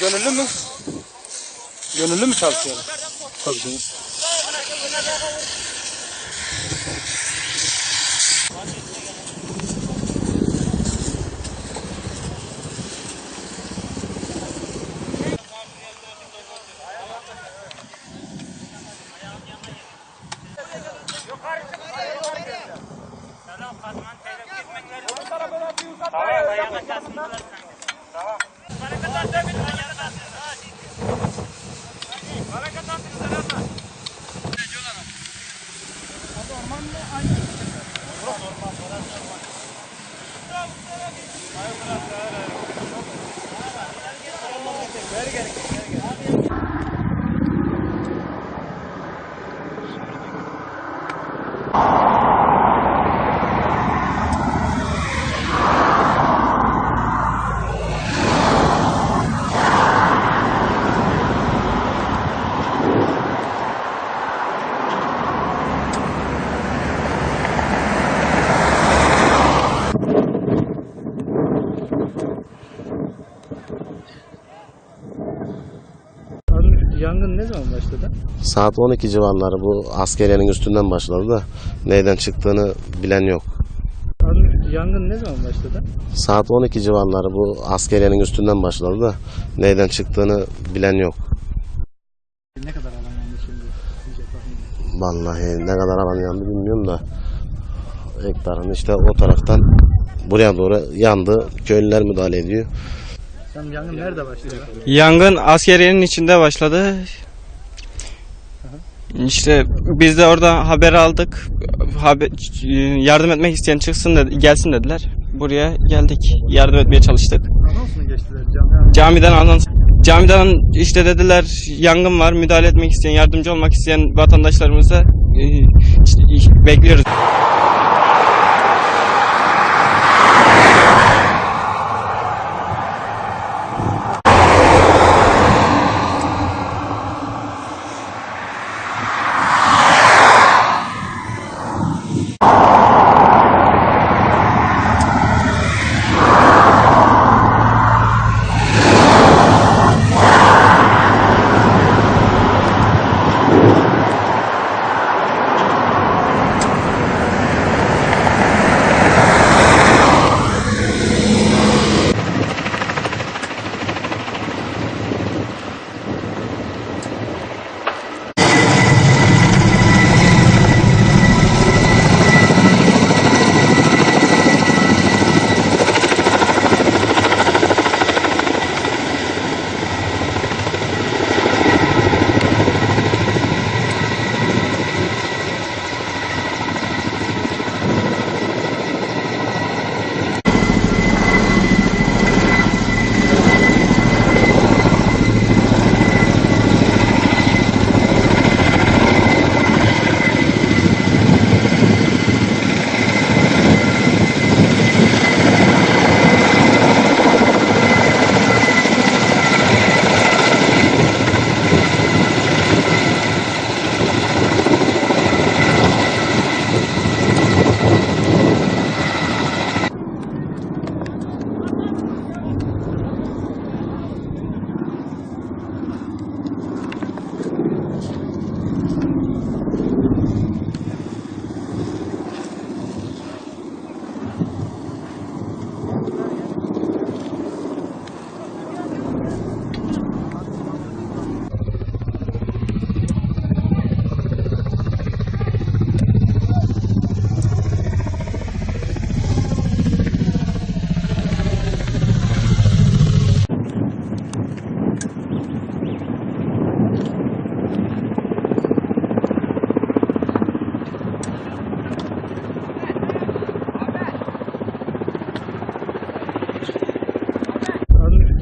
gönüllü mü? Gönüllü mü çalışıyor? Tabii canım. Abi yangın ne zaman başladı? Saat 12 civarları bu askeriyenin üstünden başladı da neyden çıktığını bilen yok. Abi yangın ne zaman başladı? Saat 12 civarları bu askeriyenin üstünden başladı da neyden çıktığını bilen yok. Ne kadar alan yandı şimdi? Vallahi ne kadar alan yandı bilmiyorum da hektarın işte o taraftan buraya doğru yandı. Köylüler müdahale ediyor. Sen yangın nerede başladı? Yangın askeriyenin içinde başladı. İşte biz de orada haber aldık. Haber, yardım etmek isteyen çıksın dedi, gelsin dediler. Buraya geldik. Yardım etmeye çalıştık. Anons mu geçtiler? Cami Camiden anons camiden işte dediler yangın var. Müdahale etmek isteyen, yardımcı olmak isteyen vatandaşlarımıza e, işte bekliyoruz.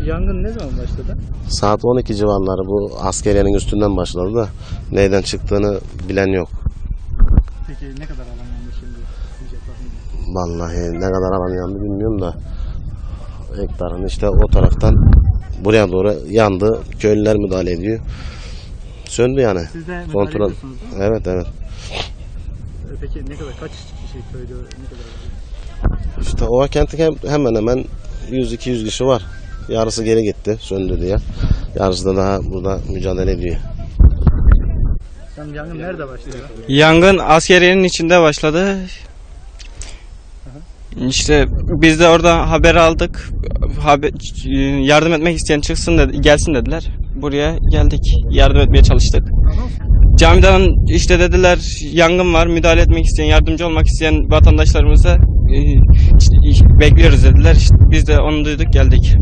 Yangın ne zaman başladı? Saat 12 civarları bu askeriyenin üstünden başladı da neyden çıktığını bilen yok. Peki ne kadar alan yandı şimdi? Vallahi ne kadar alan yandı bilmiyorum da hektarın işte o taraftan buraya doğru yandı. Köylüler müdahale ediyor. Söndü yani. Siz de Kontrol. Evet evet. Ee, Peki ne kadar kaç kişi köyde ne kadar? İşte Ova kenti hem- hemen hemen 100-200 kişi var. Yarısı geri gitti söndü diye. Yarısı da daha burada mücadele ediyor. Yangın nerede başladı? Yangın askeriyenin içinde başladı. İşte biz de orada haber aldık. Haber, yardım etmek isteyen çıksın dedi, gelsin dediler. Buraya geldik. Yardım etmeye çalıştık. Camiden işte dediler yangın var. Müdahale etmek isteyen, yardımcı olmak isteyen vatandaşlarımıza bekliyoruz dediler. İşte biz de onu duyduk geldik.